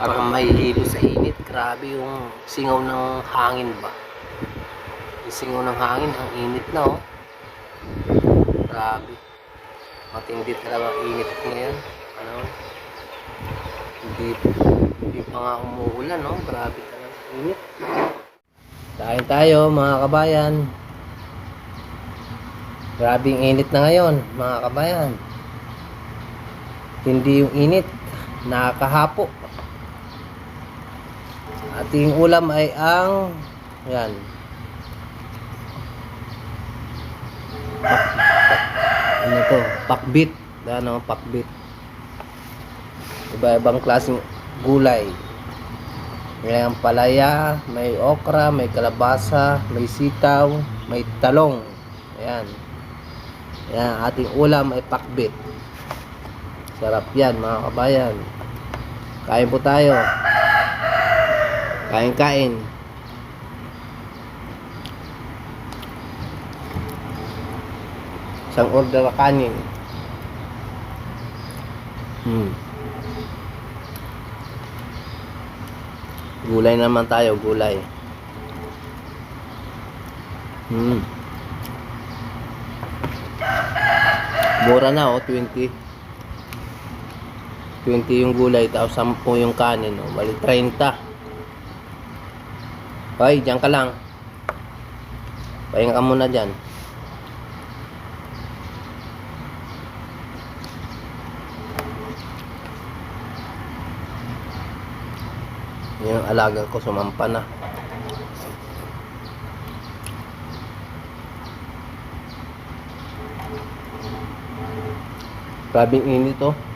Parang mahihilo sa init. Grabe yung singaw ng hangin ba. Yung singaw ng hangin, ang init na oh. Grabe. Matindi talaga ang init ngayon. Ano? Hindi, hindi pa nga umuulan, no? Grabe talaga ang init. Kain tayo, mga kabayan. Grabe yung init na ngayon, mga kabayan. Hindi yung init, nakakahapo. Ating ulam ay ang yan. Pak, pak, ano to? Pakbit. Ano, pakbit. Iba-ibang klaseng gulay. May palaya, may okra, may kalabasa, may sitaw, may talong. Ayan. Ayan, ating ulam ay pakbit. Sarap yan mga kabayan. Kain po tayo. Kain-kain. Isang order kanin. Hmm. Gulay naman tayo, gulay. Hmm. Mura na oh, 20. 20 yung gulay, tapos 10 yung kanin. Oh. Bali, 30. Hoy, diyan ka lang. Pahinga ka muna dyan. Yung alaga ko sumampa na. Grabing init oh.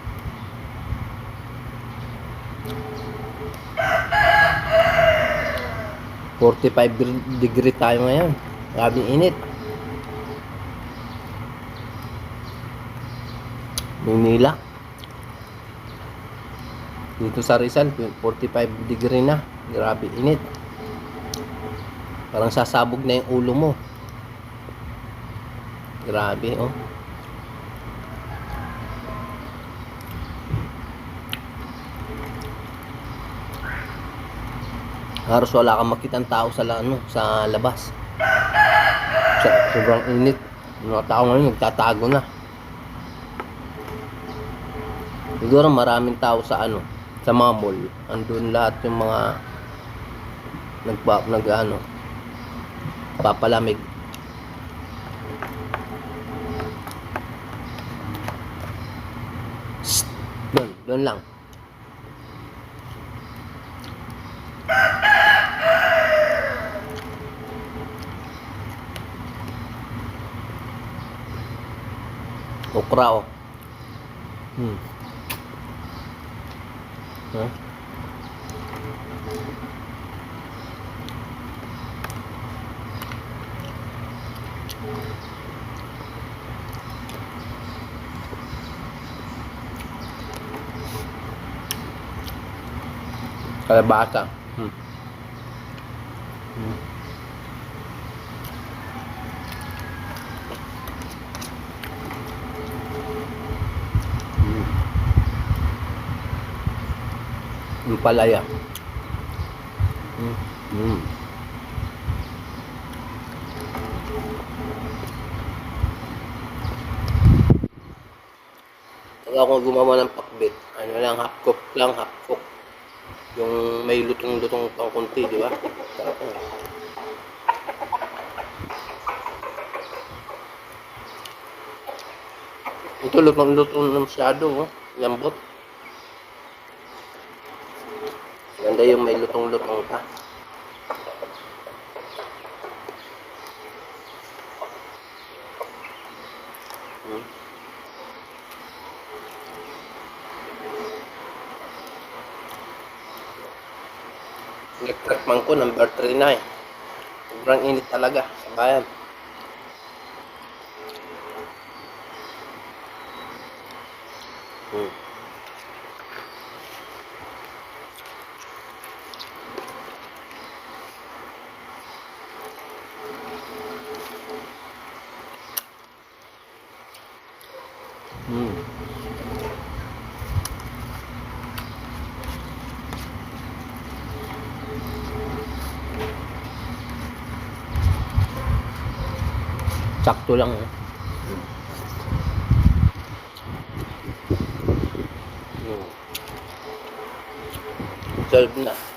Forty-five degree tayo ngayon. Grabing init. Manila. Dito sa Rizal, 45 degree na. Grabe init. Parang sasabog na yung ulo mo. Grabe, oh. Halos wala kang makitang tao sa, ano, sa labas. Sa, sobrang init. Mga tao ngayon nagtatago na. Siguro maraming tao sa ano, sa mga mall. Andun lahat yung mga nagpa, nag ano, papalamig. Doon, doon lang. Okra oh. Hmm. Huh? Kalabasa. Palaya. Hmm. Hmm. Pag ako gumawa ng pakbit, ano lang, half cook lang, half cook. Yung may lutong-lutong pang konti, di ba? Sarap yan. Ito lutong-lutong na masyado, oh. Lambot. Ganda yung may lutong-lutong pa. Hmm. Electric man ko, number 3 na eh. Sobrang init talaga sa bayan. Hmm. Hmm. Sakto lang. Eh. Hmm. Solve na.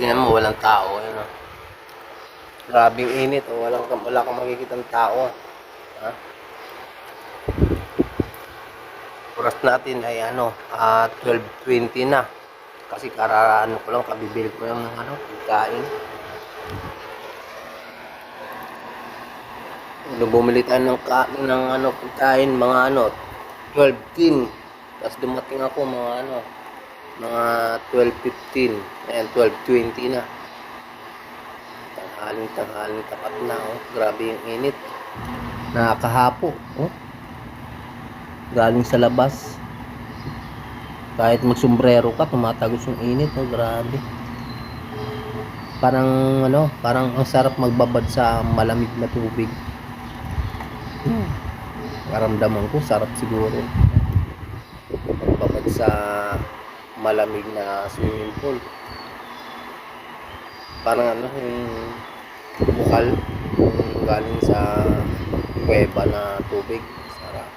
Tingnan mo, walang tao. Ayun, oh. Grabing init. Oh. Walang, wala kang makikita tao. Ha? Oras natin ay ano, ah 12.20 na. Kasi karaan ko lang, kabibili ko lang ng ano, pagkain. Nung bumili tayo ng, ka, ng ano, pagkain, mga ano, 12.10. Tapos dumating ako mga ano, mga 12.15. Ayan, 12.20 na. Tanghaling, tanghaling tapat na, oh. Grabe yung init. Nakakahapo, oh. Galing sa labas. Kahit magsombrero ka, tumatagos yung init, oh. Grabe. Parang, ano, parang ang sarap magbabad sa malamig na tubig. Hmm. Karamdaman ko, sarap siguro. Magbabad sa malamig na swimming pool. Parang ano, yung bukal, yung galing sa kuweba na tubig. Sarap.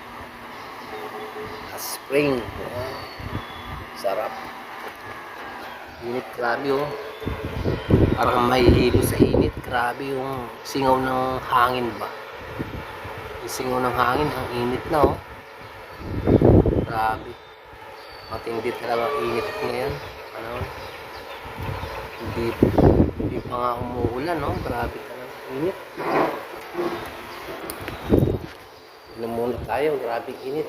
A spring. Wow. Sarap. Init, grabe oh. Parang may hilo sa init. Grabe yung singaw ng hangin ba. Yung singaw ng hangin, ang init na oh. Grabe. Matindi talaga init ngayon. Ano? Hindi, hindi pa nga umuulan, no? Grabe talaga init. Inom muna tayo, grabe init.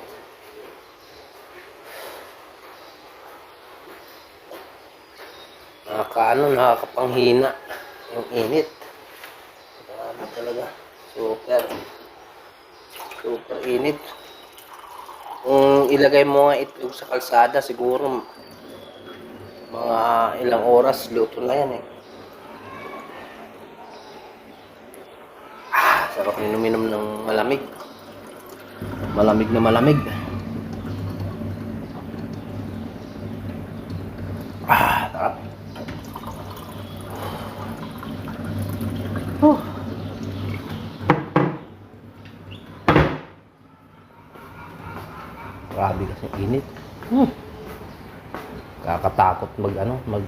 Nakakaano, nakakapanghina yung init. Grabe talaga. Super. Super init. Kung ilagay mo nga itlog sa kalsada, siguro mga ilang oras luto na yan eh. Ah, sarap inom-inom ng malamig. Malamig na malamig. Kasi init. Hmm. Kakatakot mag ano, mag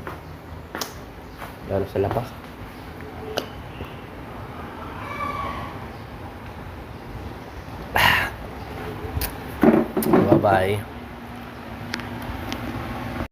lalo sa labas. Bye-bye.